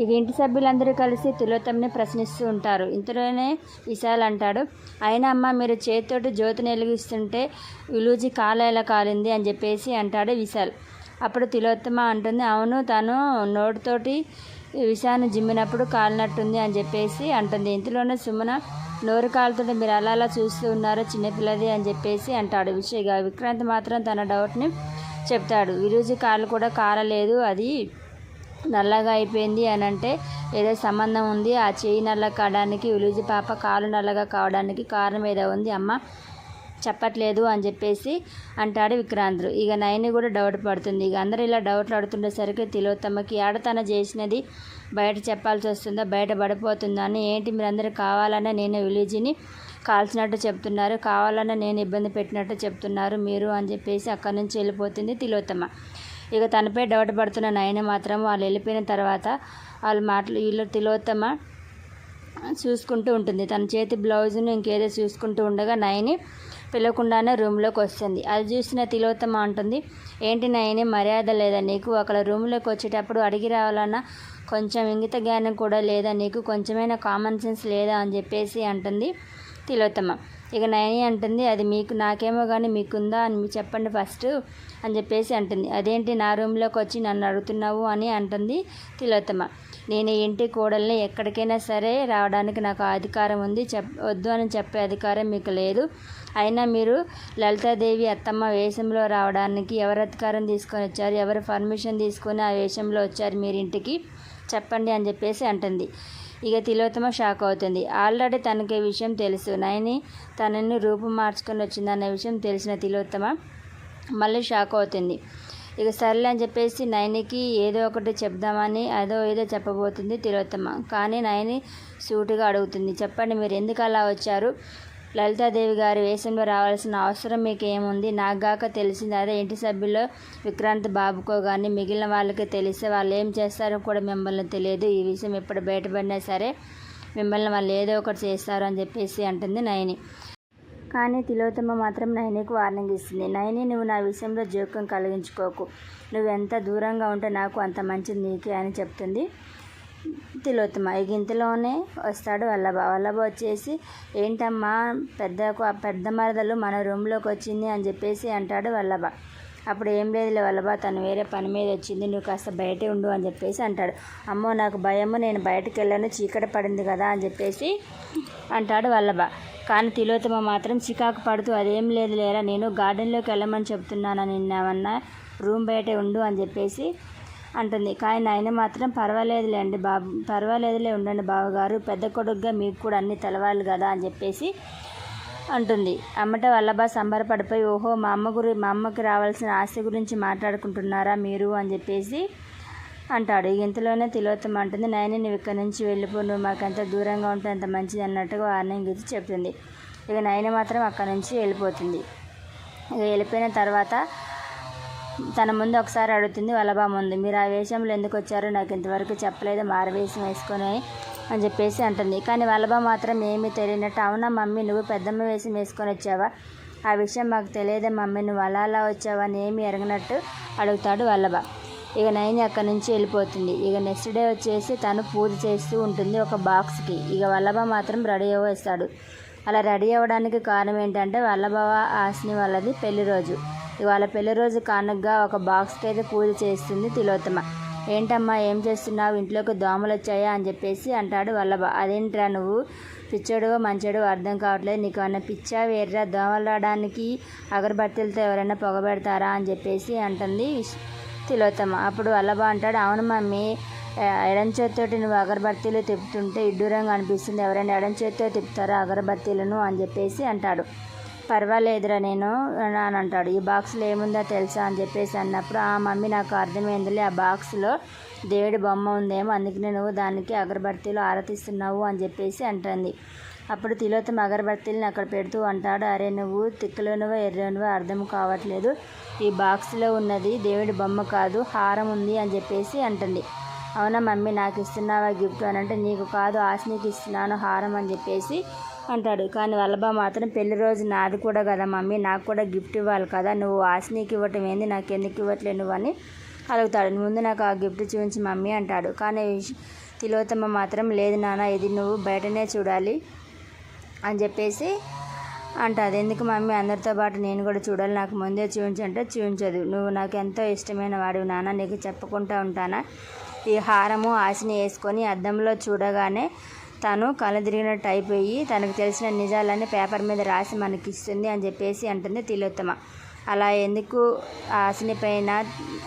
ఇక ఇంటి సభ్యులందరూ కలిసి తిలోత్తమ్ని ప్రశ్నిస్తూ ఉంటారు. ఇంతలోనే విశాల్ అంటాడు అయినా అమ్మ మీరు చేతితోటి జ్యోతిని వెలిగిస్తుంటే విలూజి కాల ఎలా కాలింది? అని చెప్పేసి అంటాడు విశాల్. అప్పుడు తిలోత్తమ అంటుంది అవును తను నోటితోటి విషాన్ని జిమ్మినప్పుడు కాలినట్టుంది అని చెప్పేసి అంటుంది. ఇంతలోనే సుమన నోరు కాలుతుంటే మీరు అలా అలా చూస్తూ ఉన్నారో చిన్నపిల్లది? అని చెప్పేసి అంటాడు విషయగా. విక్రాంత్ మాత్రం తన డౌట్ని చెప్తాడు. విరూజి కాలు కూడా కాలలేదు అది నల్లగా అయిపోయింది అని అంటే ఏదో సంబంధం ఉంది. ఆ చేయి నల్ల కావడానికి విలుజి పాప కాలు నల్లగా కావడానికి కారణం ఏదో ఉంది. అమ్మ చెప్పట్లేదు అని చెప్పేసి అంటాడు విక్రాంతుడు. ఇక నయని కూడా డౌట్ పడుతుంది. ఇక అందరూ ఇలా డౌట్లు అడుతుండేసరికి తిలోత్తమ్మకి ఆడతన చేసినది? బయట చెప్పాల్సి వస్తుందా? బయట పడిపోతుందా? అని ఏంటి మీరందరూ కావాలనే నేను విలేజ్ని కాల్చినట్టు చెప్తున్నారు. కావాలనే నేను ఇబ్బంది పెట్టినట్టు చెప్తున్నారు మీరు అని చెప్పేసి అక్కడి నుంచి వెళ్ళిపోతుంది తిలోత్తమ్మ. ఇక తనపై డౌట్ పడుతున్న నయన మాత్రం వాళ్ళు వెళ్ళిపోయిన తర్వాత వాళ్ళ మాటలు వీళ్ళు తిలోత్తమ చూసుకుంటూ ఉంటుంది. తన చేతి బ్లౌజ్ను ఇంకేదో చూసుకుంటూ ఉండగా నయని పిలవకుండానే రూమ్లోకి వస్తుంది. అది చూసిన తిలోత్తమ అంటుంది ఏంటి నయని మర్యాద లేదా నీకు? అక్కడ రూమ్లోకి వచ్చేటప్పుడు అడిగి రావాలన్నా కొంచెం ఇంగిత జ్ఞానం కూడా లేదా? నీకు కొంచెమైనా కామన్ సెన్స్ లేదా? అని చెప్పేసి అంటుంది తిలోత్తమ. ఇక నయని అంటుంది అది మీకు నాకేమో కానీ మీకుందా అని మీరు చెప్పండి ఫస్ట్ అని చెప్పేసి అంటుంది. అదేంటి నా రూమ్లోకి వచ్చి నన్ను అడుగుతున్నావు అని అంటుంది తిలోత్తమ. నేను ఇంటి కోడల్ని ఎక్కడికైనా సరే రావడానికి నాకు అధికారం ఉంది చెప్ వద్దు అని చెప్పే అధికారం మీకు లేదు. అయినా మీరు లలితాదేవి అత్తమ్మ వేషంలో రావడానికి ఎవరు అధికారం తీసుకొని వచ్చారు ఎవరు పర్మిషన్ తీసుకొని ఆ వేషంలో వచ్చారు మీరు ఇంటికి? చెప్పండి అని చెప్పేసి అంటుంది. ఇక తిలోత్తమ షాక్ అవుతుంది. ఆల్రెడీ తనకి విషయం తెలుసు. నయని తనని రూపు మార్చుకొని వచ్చిందన్న విషయం తెలిసిన తిలోత్తమ మళ్ళీ షాక్ అవుతుంది. ఇక సర్లే అని చెప్పేసి నయనికి ఏదో ఒకటి చెప్దామని అదో ఏదో చెప్పబోతుంది తిలోత్తమ. కానీ నయని సూటుగా అడుగుతుంది. చెప్పండి మీరు ఎందుకు అలా వచ్చారు? లలితాదేవి గారి వేషంలో రావాల్సిన అవసరం మీకు ఏముంది నాకు గాక తెలిసింది. అదే ఇంటి సభ్యుల్లో విక్రాంత్ బాబుకో కానీ మిగిలిన వాళ్ళకి తెలిస్తే వాళ్ళు ఏం చేస్తారో కూడా మిమ్మల్ని తెలియదు. ఈ విషయం ఎప్పుడు బయటపడినా సరే మిమ్మల్ని వాళ్ళు ఏదో ఒకటి చేస్తారు అని చెప్పేసి అంటుంది నయని. కానీ తిలోత్తమ మాత్రం నయనికి వార్నింగ్ ఇస్తుంది. నయని నువ్వు నా విషయంలో జోక్యం కలిగించుకోకు. నువ్వు ఎంత దూరంగా ఉంటే నాకు అంత మంచిది నీకే అని చెప్తుంది. తిలోత్తమ. ఇక ఇంతలోనే వస్తాడు వల్లభ. వల్లభ వచ్చేసి ఏంటమ్మా పెద్ద పెద్ద మరదలు మన రూమ్లోకి వచ్చింది అని చెప్పేసి అంటాడు వల్లభ. అప్పుడు ఏం లేదులే వల్లభ తను వేరే పని మీద వచ్చింది నువ్వు కాస్త బయటే ఉండు అని చెప్పేసి అంటాడు. అమ్మో నాకు భయము నేను బయటకు వెళ్ళాను చీకటి పడింది కదా అని చెప్పేసి అంటాడు వల్లభ. కానీ తిలోత్తమ మాత్రం చికాకు పడుతూ అదేం లేదు లేరా నేను గార్డెన్లోకి వెళ్ళమని చెప్తున్నాను నిన్నేమన్నా రూమ్ బయటే ఉండు అని చెప్పేసి అంటుంది. కానీ నాయన మాత్రం పర్వాలేదులేండి బాబు పర్వాలేదులే ఉండండి బావగారు పెద్ద కొడుకుగా మీకు కూడా అన్ని తెలవాలి కదా అని చెప్పేసి అంటుంది. అమ్మట వల్లభ సంబరపడిపోయి ఓహో మా అమ్మ గురి మా అమ్మకి రావాల్సిన ఆస్తి గురించి మాట్లాడుకుంటున్నారా మీరు? అని చెప్పేసి అంటాడు. ఇంతలోనే తిలోత్తమ అంటుంది. నాయన నువ్వు ఇక్కడి నుంచి వెళ్ళిపో నువ్వు మాకు ఎంత దూరంగా ఉంటే అంత మంచిది అన్నట్టుగా వార్నింగ్ ఇచ్చి చెప్తుంది. ఇక నాయన మాత్రం అక్కడి నుంచి వెళ్ళిపోతుంది. ఇక వెళ్ళిపోయిన తర్వాత తన ముందు ఒకసారి అడుగుతుంది వల్లభా ముందు మీరు ఆ వేషంలో ఎందుకు వచ్చారో నాకు ఇంతవరకు చెప్పలేదు. మారవేషం వేసుకొని అని చెప్పేసి అంటుంది. కానీ వల్లభ మాత్రం ఏమీ తెలియనట్టు అవునా మమ్మీ నువ్వు పెద్దమ్మ వేషం వేసుకొని వచ్చావా? ఆ విషయం మాకు తెలియదే మమ్మీ. నువ్వు అలా అలా వచ్చావా? అని ఏమీ ఎరగనట్టు అడుగుతాడు వల్లభ ఇక నైని అక్కడి నుంచి వెళ్ళిపోతుంది. ఇక నెక్స్ట్ డే వచ్చేసి తను పూజ చేస్తూ ఉంటుంది ఒక బాక్స్కి. ఇక వల్లభ మాత్రం రెడీ అవ్వేస్తాడు. అలా రెడీ అవ్వడానికి కారణం ఏంటంటే వల్లభవ ఆశని వాళ్ళది పెళ్ళి రోజు. ఇవాళ పెళ్ళి రోజు కానుకగా ఒక బాక్స్కి అయితే పూజ చేస్తుంది తిలోత్తమ. ఏంటమ్మా ఏం చేస్తున్నావు? ఇంట్లోకి దోమలు వచ్చాయా అని చెప్పేసి అంటాడు వల్లభ. అదేంట్రా నువ్వు? పిచ్చోడు మంచోడు అర్థం కావట్లేదు. నీకు అన్న పిచ్చా వేర్రా? దోమలు రావడానికి అగరబత్తీలతో ఎవరైనా పొగబెడతారా అని చెప్పేసి అంటుంది తిలోత్తమ. అప్పుడు వల్లభ అంటాడు అవును మమ్మీ ఎడం చేతితోటి నువ్వు అగరబత్తీలు తిప్పుతుంటే ఇడ్డూరంగా అనిపిస్తుంది. ఎవరైనా ఎడం చేతితో తిప్పుతారా అగరబత్తీలను? అని చెప్పేసి అంటాడు. పర్వాలేదురా నేను అని అంటాడు. ఈ బాక్స్లో ఏముందో తెలుసా అని చెప్పేసి అన్నప్పుడు ఆ మమ్మీ నాకు అర్థమైందిలే ఆ బాక్స్లో దేవుడి బొమ్మ ఉందేమో అందుకనే నువ్వు దానికి అగరబత్తీలు ఆరతిస్తున్నావు అని చెప్పేసి అంటుంది. అప్పుడు తిలోతం అగరబత్తీలను అక్కడ పెడుతూ అంటాడు అరే నువ్వు తిక్కలోనువో ఎర్రనువో అర్థం కావట్లేదు. ఈ బాక్స్లో ఉన్నది దేవుడి బొమ్మ కాదు హారం ఉంది అని చెప్పేసి అంటుంది. అవునా మమ్మీ నాకు ఇస్తున్నావా గిఫ్ట్ అని అంటే నీకు కాదు ఆశనికి ఇస్తున్నాను హారం అని చెప్పేసి అంటాడు. కానీ వల్లభ మాత్రం పెళ్ళి రోజు నాది కూడా కదా మమ్మీ నాకు కూడా గిఫ్ట్ ఇవ్వాలి కదా నువ్వు ఆశనీకి ఇవ్వటం ఏంది నాకు ఎందుకు ఇవ్వట్లేదు నువ్వు అని అడుగుతాడు. ముందు నాకు ఆ గిఫ్ట్ చూపించి మమ్మీ అంటాడు. కానీ తిలోతమ్మ మాత్రం లేదు నాన్న ఇది నువ్వు బయటనే చూడాలి అని చెప్పేసి అంటుంది. ఎందుకు మమ్మీ అందరితో పాటు నేను కూడా చూడాలి నాకు ముందే చూపించంటే చూపించదు. నువ్వు నాకు ఎంతో ఇష్టమైన వాడివి నాన్న నీకు చెప్పుకుంటూ ఉంటానా? ఈ హారము ఆశని వేసుకొని అద్దంలో చూడగానే తను కళ్ళు తిరిగినట్టు అయిపోయి తనకు తెలిసిన నిజాలన్నీ పేపర్ మీద రాసి మనకి ఇస్తుంది అని చెప్పేసి అంటుంది తిలోత్తమ. అలా ఎందుకు ఆశని పైన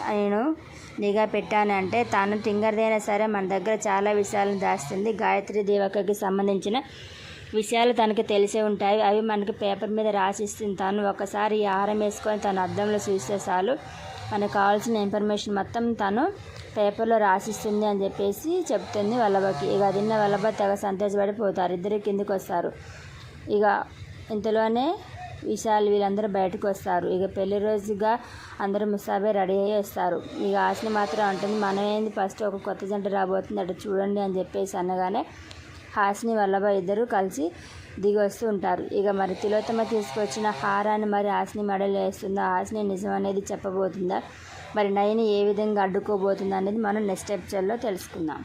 నేను నిఘా పెట్టానంటే తాను టింగర్దైనా సరే మన దగ్గర చాలా విషయాలను దాస్తుంది. గాయత్రి దేవకకి సంబంధించిన విషయాలు తనకు తెలిసే ఉంటాయి. అవి మనకి పేపర్ మీద రాసిస్తుంది తాను. ఒకసారి ఈ ఆహారం వేసుకొని తను అద్దంలో చూస్తే చాలు. మనకు కావాల్సిన ఇన్ఫర్మేషన్ మొత్తం తను పేపర్లో రాసిస్తుంది అని చెప్పేసి చెప్తుంది వల్లభకి. ఇక తిన్న వల్లభ తెగ సంతోషపడిపోతారు. ఇద్దరు కిందికి వస్తారు. ఇక ఇంతలోనే విశాల్ వీళ్ళందరూ బయటకు వస్తారు. ఇక పెళ్ళి రోజుగా అందరూ ముసాబే రెడీ అయ్యి వస్తారు. ఇక ఆశని మాత్రం అంటుంది మనం ఏంది ఫస్ట్ ఒక కొత్త జంట రాబోతుంది అటు చూడండి అని చెప్పేసి అనగానే హాసిని వల్లభ ఇద్దరు కలిసి దిగొస్తూ ఉంటారు. ఇక మరి తిలోత్తమ తీసుకొచ్చిన హారాన్ని మరి హాసిని మెడలు వేస్తుందా? హాసిని నిజం అనేది చెప్పబోతుందా? మరి నయని ఏ విధంగా అడ్డుకోబోతుందా అనేది మనం నెక్స్ట్ ఎపిసోడ్లో తెలుసుకుందాం.